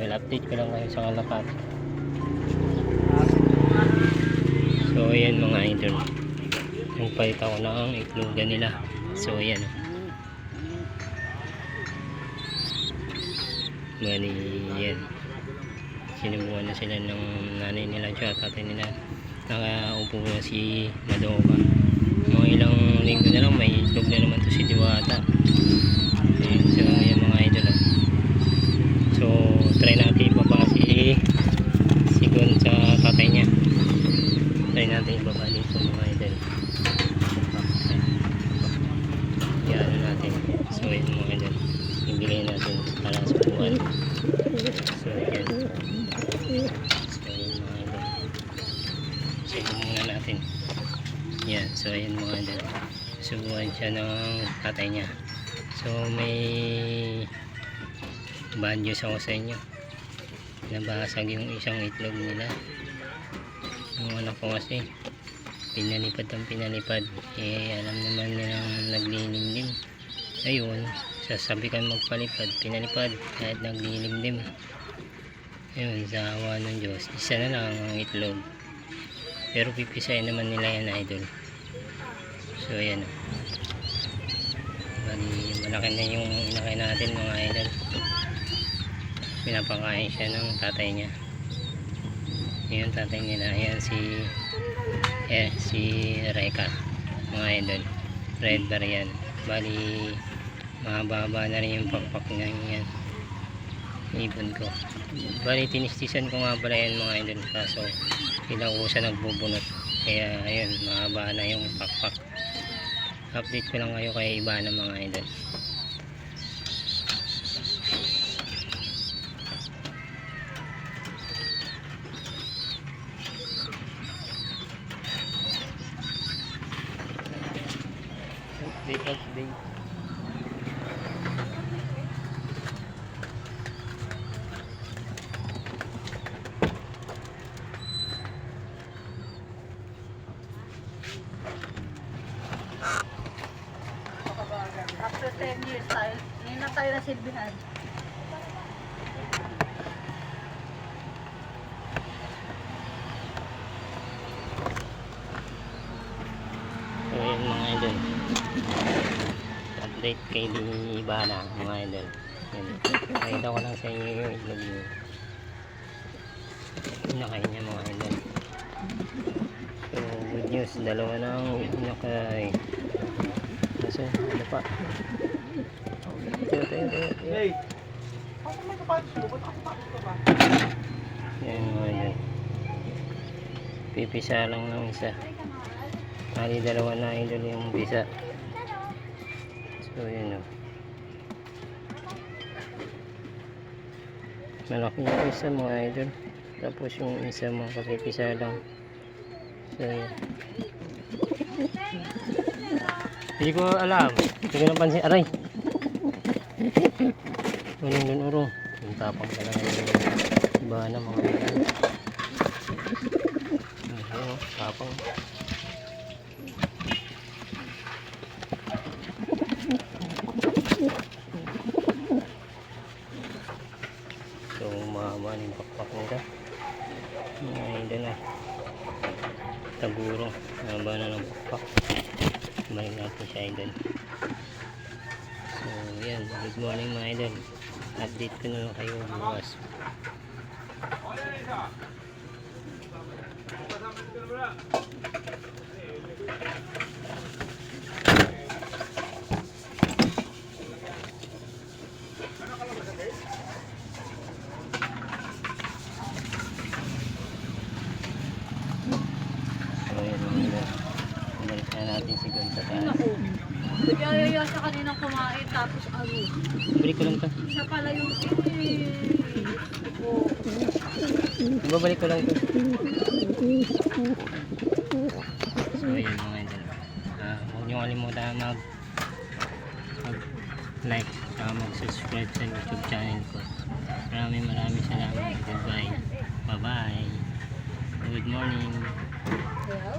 idol. Update ko lang kayo sa kalapat. So ayan mga idol. Nagpalit ako ng iklugan nila. So ayan. Bali yan. Sinubukan na sila ng nanay nila at tatay nila. Nakaupo na si Madoka. Mga ilang linggo na lang may itlog na naman to si Diwata. So yan mga idol. ah. So try natin ibaba si si Gon sa tatay niya. Try natin ibaba dito mga idol. Yan natin. So yun mga idol. Ibigay natin para sa buwan. So yan. So yun mga idol. Sige muna natin. Yan. So yun mga idol. Subuhan siya ng tatay niya. So may bad news ako sa inyo. Nabasag yung isang itlog nila. Yung anak ko kasi pinalipad ang pinalipad. Eh alam naman nilang naglilimlim. Ayun, sasabi ka magpalipad, pinalipad kahit naglilimlim. Ayun, sa awa ng Diyos. Isa na lang ang itlog. Pero pipisahin naman nila yan idol. So ayan. Bali, malaki na yung inakay natin mga idol. Pinapakain siya ng tatay niya. Yung tatay nila. Ayan si eh, si Reka. Mga idol. Red bar yan. Bali, mahaba na rin yung pakpak niya yan. Ibon ko. Bali, tinistisan ko nga pala yan mga idol. Kaso, ilang siya nagbubunot. Kaya, ayun, mahaba na yung pakpak. Update ko lang kayo kay iba ng mga idol. Update, update. 10 years tayo, ngayon na tayo nasilbihan. Yun mga idol. Update kay di Ibana, mga idol. Yan. Pakita lang sa inyo yung itlog niyo. Inakay niya mga idol. So, good news. Dalawa na ang inakay. Kaso, ano pa? Tayo, tayo, tayo. tayo. Yan mga. Pipisa lang ng isa. Bali dalawa na idol yung bisa. So yun o. Malaki yung isa mga idol. Tapos yung isa mga kapipisa lang. So yun. Hindi ko alam. Hindi ko napansin. Aray! Unong dun urong. Yung tapang talaga yung iba na mga idol. Ayun o, tapang. So, mahaba na yung pakpak nila. Hindi na. Taguro. Mahaba na ng pakpak. Balik natin siya idol. So, yan. Good morning mga idol. Update ko na lang kayo bukas. So, yan mga idol. Balik na natin si Gon sa taas. Naku, nagyayaya siya kaninang kumain tapos ano, Balik ko lang to. siya pala yung eh. Oh, Ibabalik ko lang to. So, yun mga idol. Ah, huwag niyo kalimutan mag mag like at mag subscribe sa YouTube channel ko. Maraming maraming salamat. Goodbye. Bye bye. Good morning. well.